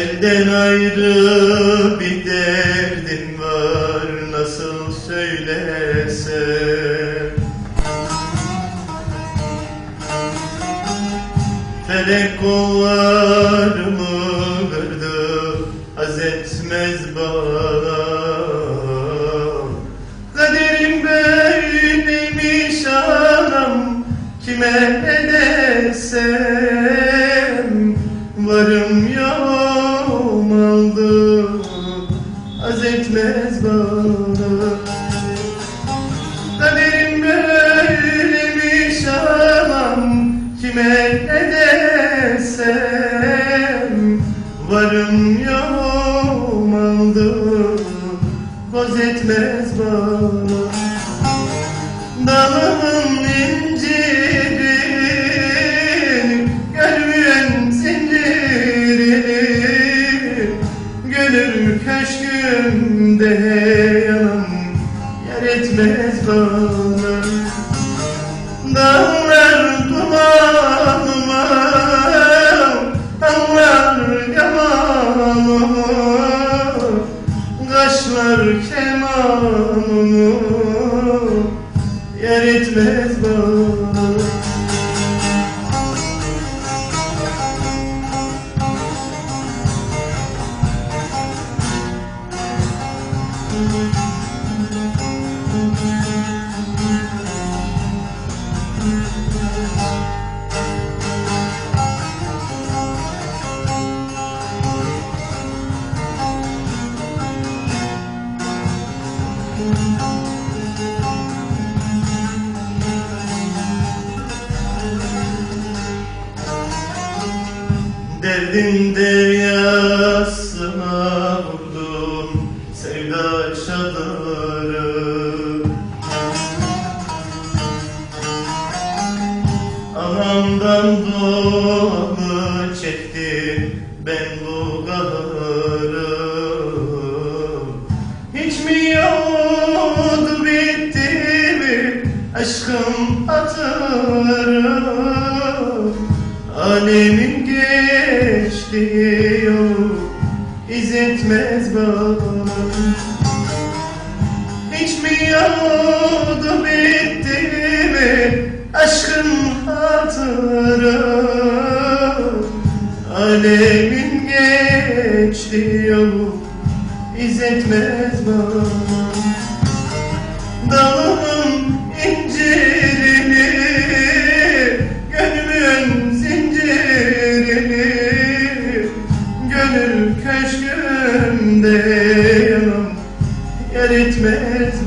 Elden ayrı bir derdim var nasıl söylesem Felek kollarımı kırdı haz etmez bana. Kaderim böyleymiş anam kime ne desem Varım yoğum aldı. Haz etmez bana Kaderim böylemiş anam kime ne desem. Varım yoğum aldı. Koz etmez bana köşkümde yanım Yer etmez bana. Dağlar dumanıma Anlar yamanımı Kaşlar kemanımı Yer etmez bana Derdim deryasına vurdum sevda çadırı Anamdan doğanı çektim ben bu kahırı Hiç mi yoldu bitti mi aşkım hatırı Alemin yol iz etmez bana. Hiç mi yoldu bitti mi aşkın hatırı Alemin geçtiği yol iz etmez bana